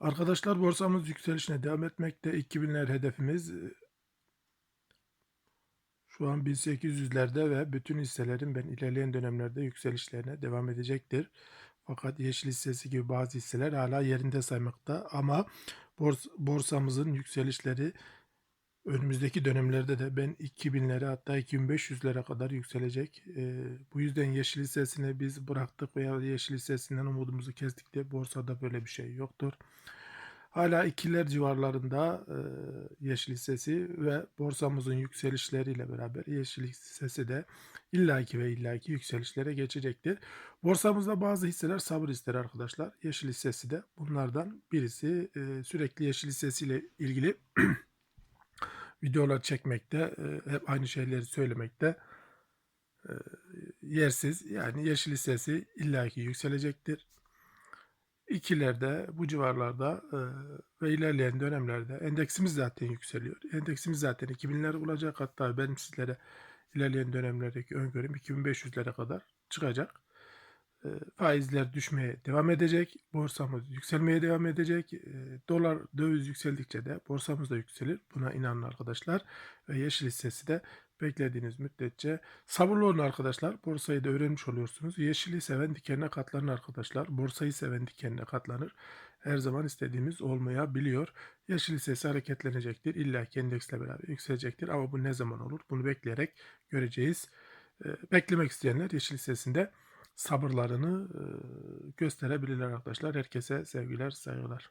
Arkadaşlar borsamız yükselişine devam etmekte. 2000'ler hedefimiz. Şu an 1800'lerde ve bütün hisselerin ben ilerleyen dönemlerde yükselişlerine devam edecektir. Fakat yeşil hissesi gibi bazı hisseler hala yerinde saymakta ama bors borsamızın yükselişleri önümüzdeki dönemlerde de ben 2000'lere hatta 2500'lere kadar yükselecek. Ee, bu yüzden yeşil hissesini biz bıraktık veya yeşil hissesinden umudumuzu kestik de borsada böyle bir şey yoktur. Hala ikiler civarlarında e, yeşil hissesi ve borsamızın yükselişleriyle beraber yeşil hissesi de illaki ve illaki yükselişlere geçecektir. Borsamızda bazı hisseler sabır ister arkadaşlar. Yeşil hissesi de bunlardan birisi. E, sürekli yeşil hissesiyle ilgili videolar çekmekte, e, hep aynı şeyleri söylemekte e, yersiz. Yani yeşil hissesi illaki yükselecektir. İkilerde bu civarlarda e, ve ilerleyen dönemlerde endeksimiz zaten yükseliyor. Endeksimiz zaten 2000'ler olacak. Hatta benim sizlere ilerleyen dönemlerdeki öngörüm 2500'lere kadar çıkacak. E, faizler düşmeye devam edecek. Borsamız yükselmeye devam edecek. E, dolar, döviz yükseldikçe de borsamız da yükselir. Buna inanın arkadaşlar. Ve yeşil hissesi de beklediğiniz müddetçe sabırlı olun arkadaşlar. Borsayı da öğrenmiş oluyorsunuz. Yeşili seven dikenine katlanır arkadaşlar. Borsayı seven dikenine katlanır. Her zaman istediğimiz olmayabiliyor. Yeşil hissesi hareketlenecektir. İlla endeksle beraber yükselecektir. Ama bu ne zaman olur? Bunu bekleyerek göreceğiz. E, beklemek isteyenler yeşil hissesinde sabırlarını gösterebilirler arkadaşlar. Herkese sevgiler, saygılar.